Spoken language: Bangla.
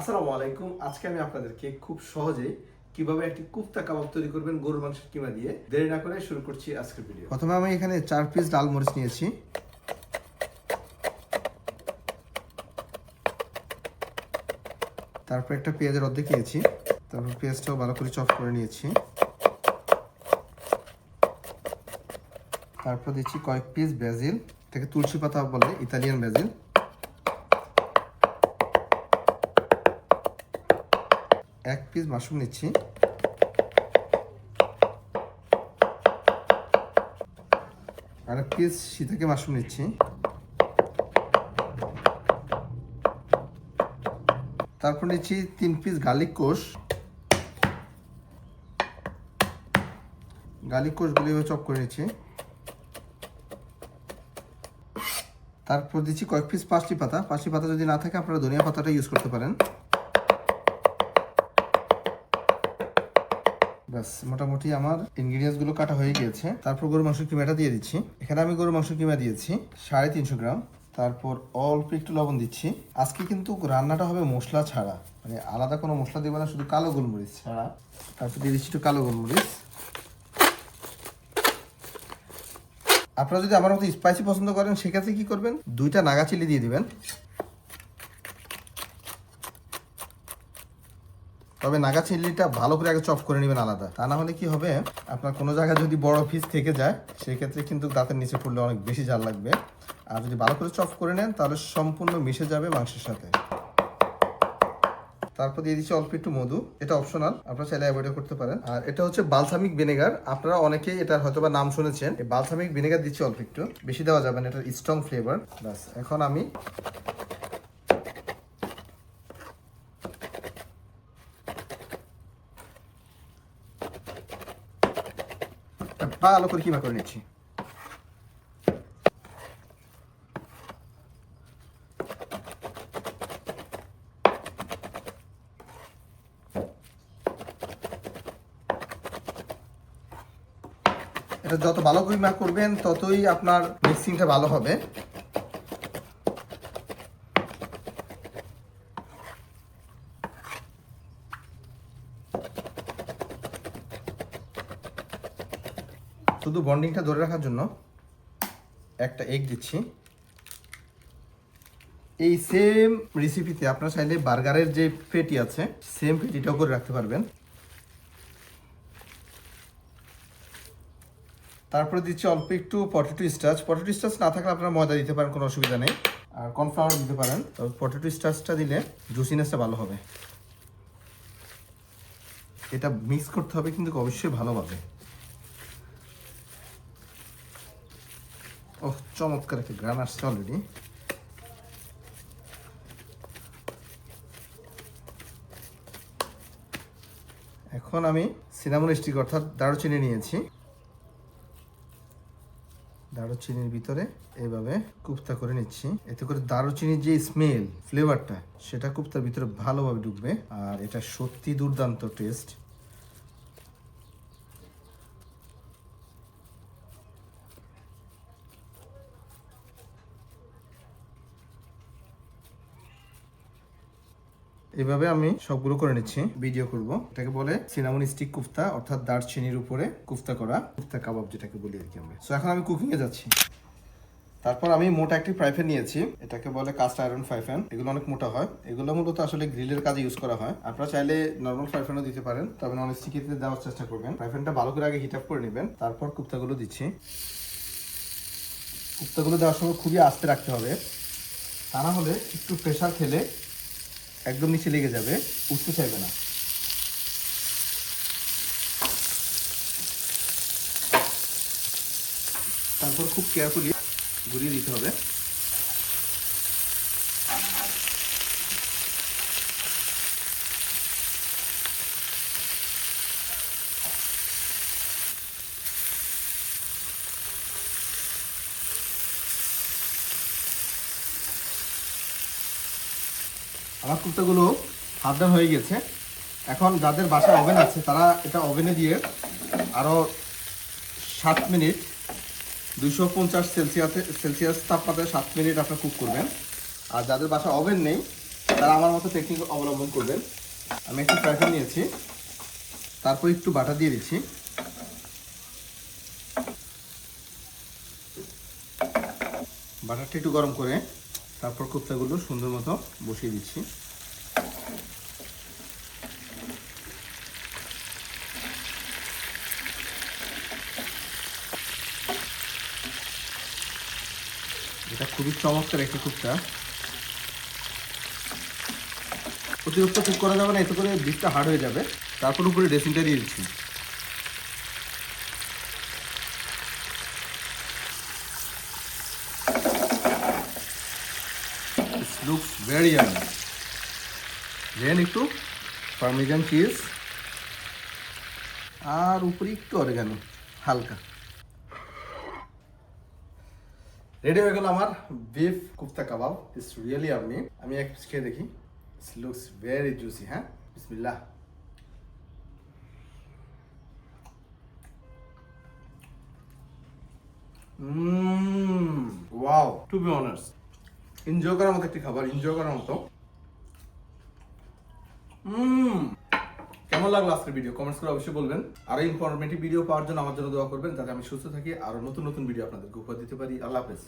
আসসালামু আলাইকুম। আজকে আমি আপনাদেরকে খুব সহজেই কীভাবে একটি কুফতা কাবাব তৈরি করবেন, গরুর মাংসের কিমা দিয়ে। দেরি না করে শুরু করছি আজকের ভিডিও। প্রথমে আমি এখানে চার পিস লাল মরিচ নিয়েছি। তারপর একটা পেঁয়াজের অর্ধেক নিয়েছি। তারপর পেঁয়াজটাও ভালো করে চপ করে নিয়েছি। তারপর দিচ্ছি কয়েক পিস ব্রাজিল, এটাকে তুলসী পাতা বলে, ইতালিয়ান ব্রাজিল। এক পিস মাশরুম নিচ্ছি। আর এক পিস শীতাকে মাশরুম নিচ্ছি। তারপর নিচ্ছি তিন পিস গার্লিক কোষ। গার্লিক কোষগুলি চপ করে নিচ্ছি। তারপর দিচ্ছি কয়েক পিস পাঁচটি পাতা। পাঁচটি পাতা যদি না থাকে, আপনারা ধনিয়া পাতাটা ইউজ করতে পারেন। ব্যাস, মোটামুটি আমার ইনগ্রিডিয়েন্টসগুলো কাটা হয়ে গিয়েছে। তারপর গরু মাংস কিমাটা দিয়ে দিচ্ছি। এখানে আমি গরু মাংস কিমা দিয়েছি, সাড়ে তিনশো গ্রাম। তারপর অল্প একটু লবণ দিচ্ছি। আজকে কিন্তু রান্নাটা হবে মশলা ছাড়া। মানে আলাদা কোনো মশলা দেবো না, শুধু কালো গোলমরিচ ছাড়া। তারপর দিয়ে দিচ্ছি একটু কালো গোলমরিচ। আপনারা যদি আমার মতো স্পাইসি পছন্দ করেন, সেক্ষেত্রে কি করবেন? দুইটা নাগা চিলি দিয়ে দিবেন। তবে নাগা চিল্লিটা ভালো করে আগে চপ করে নেবেন আলাদা। তা না হলে কি হবে, আপনার কোনো জায়গায় যদি বড় পিস থেকে যায়, সেক্ষেত্রে কিন্তু দাঁতের নিচে পড়লে অনেক বেশি জাল লাগবে। আর যদি ভালো করে চপ করে নেন, তাহলে সম্পূর্ণ মিশে যাবে মাংসের সাথে। তারপর দিয়ে দিচ্ছি অল্প একটু মধু। এটা অপশনাল আপনারা চাইলে অ্যাভয়েড করতে পারেন। আর এটা হচ্ছে বালসামিক ভিনেগার আপনারা অনেকেই এটার হয়তো বা নাম শুনেছেন। এই বালসামিক ভিনেগার দিচ্ছি অল্প একটু। বেশি দেওয়া যাবে না, এটার স্ট্রং ফ্লেভার ব্যাস, এখন আমি ভালো করে কিমা করে নিচ্ছি? এটা যত ভালো কিমা করবেন, ততই আপনার মিক্সিংটা ভালো হবে। শুধু বন্ডিংটা ধরে রাখার জন্য একটা এগ দিচ্ছি। এই সেম রেসিপিতে আপনারা চাইলে বার্গারের যে পেটি আছে সেম পেটিটাও করে রাখতে পারবেন। তারপরে দিচ্ছি অল্প একটু পটেটো স্টাচ পটেটো স্টাচ না থাকলে আপনারা ময়দা দিতে পারেন, কোনো অসুবিধা নেই। আর কর্নফ্লাওয়ার দিতে পারেন। তবে পটেটো স্টাচটা দিলে জুসিনেসটা ভালো হবে। এটা মিক্স করতে হবে কিন্তু অবশ্যই ভালোভাবে। ওহ, চমৎকার একটা গ্রান আসছে অলরেডি এখন আমি সিনামন স্টিক অর্থাৎ দারুচিনি নিয়েছি। দারুচিনির ভিতরে এইভাবে কুপ্তা করে নিচ্ছি। এতে করে দারুচিনির যে স্মেল ফ্লেভারটা সেটা কুপ্তার ভিতরে ভালোভাবে ঢুকবে। আর এটা সত্যি দুর্দান্ত টেস্ট এভাবে আমি সবগুলো করে নিচ্ছি। ভিডিও করব। এটাকে বলে সিনামন স্টিক কুফতা, অর্থাৎ দারচিনির উপরে কুফতা করা কুফতা কাবাব যেটাকে বলি আর কি আমরা। সো এখন আমি কুকিং এ যাচ্ছি। তারপর আমি মোটা একটি ফ্রাই প্যান নিয়েছি। এটাকে বলে কাস্ট আয়রন ফ্রাই প্যান এগুলো অনেক মোটা হয়। এগুলো মূলত আসলে গ্রিলের কাজে ইউজ করা হয়। আপনারা চাইলে নর্মাল ফ্রাই প্যানও দিতে পারেন। তবে নন স্টিকিতে দেওয়ার চেষ্টা করবেন। ফ্রাই প্যানটা ভালো করে আগে হিট আপ করে নেবেন। তারপর কুপ্তাগুলো দিচ্ছি। কুপ্তাগুলো দেওয়ার সময় খুবই আস্তে রাখতে হবে। তা না হলে একটু প্রেশার খেলে একদম নিচে লেগে যাবে উঠতে চাইবে না। তারপর খুব কেয়ারফুলি ঘুরিয়ে দিতে হবে। আমার কুর্তাগুলো হাফ ডান হয়ে গেছে। এখন যাদের বাসায় ওভেন আছে, তারা এটা ওভেনে দিয়ে আরও সাত মিনিট দুশো পঞ্চাশ সেলসিয়াসে সেলসিয়াস তাপমাত্রায় সাত মিনিট আপনার কুক করবেন। আর যাদের বাসায় ওভেন নেই, তারা আমার মতো টেকনিক অবলম্বন করবেন। আমি একটু ফ্রাই প্যান নিয়েছি, তারপর একটু বাটা দিয়ে দিচ্ছি। বাটারটা একটু গরম করে তারপর কোপ্তাগুলো সুন্দর মতো বসিয়ে দিচ্ছি। এটা খুবই চমৎকার একটি কুপ্তা। অতিরিক্ত কুক করা যাবে না, এতে করে বীজটা হার্ড হয়ে যাবে। তারপর উপরে ড্রেসিংটা দিয়ে দিচ্ছি। লুকস ভেরি ইয়ামি দেন একটু পারমিজান চিজ আর উপরে একটু অরেগানো হালকা। রেডি হয়ে গেল আমার beef kofta kebab it's really আপনি আমি এক পিস খেয়ে দেখি। ইটস লুকস ভেরি জুসি হ্যাঁ? বিসমিল্লাহ ওয়াও টু বি অনার্স এনজয় করার মতো একটি খাবার এনজয় করার মতো। কেমন লাগল আজকের ভিডিও কমেন্টস করে অবশ্যই বলবেন। আরও ইনফরমেটিভ ভিডিও পাওয়ার জন্য আমার জন্য দোয়া করবেন, যাতে আমি সুস্থ থাকি, আরও নতুন নতুন ভিডিও আপনাদেরকে উপহার দিতে পারি। আল্লাহ হাফেজ।